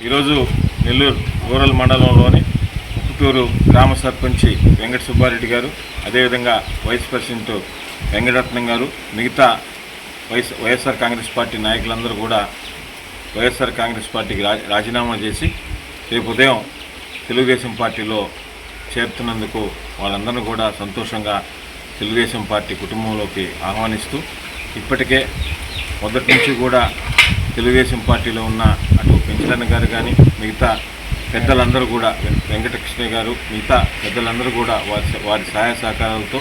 ఈరోజు నెల్లూరు రూరల్ మండలంలోని ఉప్పుటూరు గ్రామ సర్పంచి వెంకట సుబ్బారెడ్డి గారు అదేవిధంగా వైస్ ప్రెసిడెంట్ వెంకటరత్నం గారు మిగతా వైఎస్ వైఎస్ఆర్ కాంగ్రెస్ పార్టీ నాయకులందరూ కూడా వైఎస్ఆర్ కాంగ్రెస్ పార్టీకి రాజీనామా చేసి రేపు ఉదయం తెలుగుదేశం పార్టీలో చేరుతున్నందుకు వాళ్ళందరూ కూడా సంతోషంగా తెలుగుదేశం పార్టీ కుటుంబంలోకి ఆహ్వానిస్తూ ఇప్పటికే మొదటి నుంచి కూడా తెలుగుదేశం పార్టీలో ఉన్న అటు పెంచలన్న గారు కానీ మిగతా పెద్దలందరూ కూడా వెంకటకృష్ణ గారు మిగతా పెద్దలందరూ కూడా వారి వారి సహాయ సహకారాలతో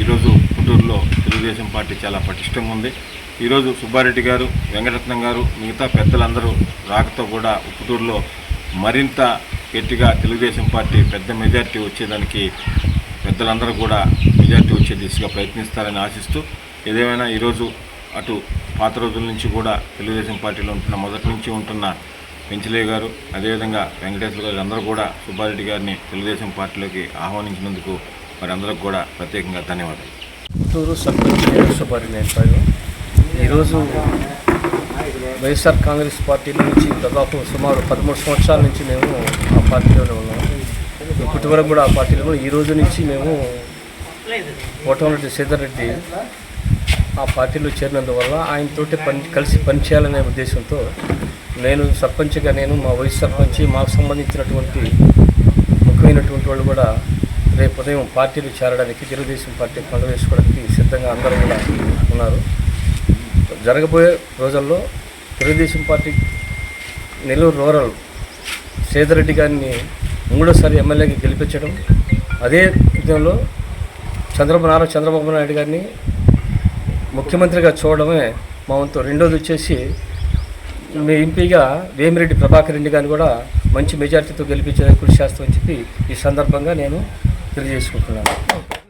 ఈరోజు పుట్టూరులో తెలుగుదేశం పార్టీ చాలా పటిష్టంగా ఉంది. ఈరోజు సుబ్బారెడ్డి గారు వెంకటరత్నం గారు మిగతా పెద్దలందరూ రాకతో కూడా పుట్టూరులో మరింత గట్టిగా తెలుగుదేశం పార్టీ పెద్ద మెజార్టీ వచ్చేదానికి పెద్దలందరూ కూడా మెజార్టీ వచ్చే దిశగా ప్రయత్నిస్తారని ఆశిస్తూ ఏదేమైనా ఈరోజు అటు పాత రోజుల నుంచి కూడా తెలుగుదేశం పార్టీలో ఉంటున్న మొదటి నుంచి ఉంటున్న పెంచలే గారు అదేవిధంగా వెంకటేశ్వర గారు అందరూ కూడా సుబ్బారెడ్డి గారిని తెలుగుదేశం పార్టీలోకి ఆహ్వానించినందుకు వారందరికీ కూడా ప్రత్యేకంగా ధన్యవాదాలు. పుత్తూరు సర్పంచ్ సుబ్బారెడ్డి నేను ఈరోజు వైఎస్ఆర్ కాంగ్రెస్ పార్టీ నుంచి దాదాపు సుమారు పదమూడు సంవత్సరాల నుంచి మేము ఆ పార్టీలోనే ఉన్నాము ఇప్పటి వరకు కూడా ఆ పార్టీలో ఈ రోజు నుంచి మేము కోటమరెడ్డి సీతారెడ్డి ఆ పార్టీలో చేరినందువల్ల ఆయనతోటి పని కలిసి పనిచేయాలనే ఉద్దేశంతో నేను సర్పంచ్గా నేను మా వైస్ సర్పంచ్ మాకు సంబంధించినటువంటి ముఖ్యమైనటువంటి వాళ్ళు కూడా రేపు ఉదయం పార్టీలు చేరడానికి తెలుగుదేశం పార్టీ పండుగ వేసుకోవడానికి సిద్ధంగా అందరూ కూడా ఉన్నారు. జరగబోయే రోజుల్లో తెలుగుదేశం పార్టీ నెల్లూరు రూరల్ సేదరెడ్డి గారిని మూడోసారి ఎమ్మెల్యేకి గెలిపించడం అదే విధంలో చంద్రబాబు నారా చంద్రబాబు నాయుడు గారిని ముఖ్యమంత్రిగా చూడడమే మా వంతు. రెండోది వచ్చేసి మీ ఎంపీగా వేమిరెడ్డి ప్రభాకర్ రెడ్డి గారిని కూడా మంచి మెజార్టీతో గెలిపించే కృషి చేస్తామని చెప్పి ఈ సందర్భంగా నేను తెలియజేసుకుంటున్నాను.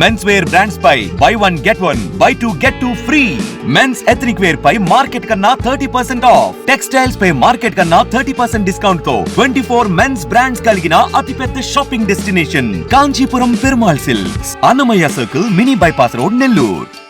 Men's wear brands పై buy one get one buy two get two free men's ethnic wear పై మార్కెట్ కన్నా థర్టీ పర్సెంట్ ఆఫ్ టెక్స్టైల్స్ పై మార్కెట్ కన్నా థర్టీ పర్సెంట్ డిస్కౌంట్తో ట్వంటీ ఫోర్ మెన్స్ బ్రాండ్స్ కలిగిన అతిపెద్ద shopping destination Kanchipuram Perumal silks Annamayya circle mini bypass road Nellore.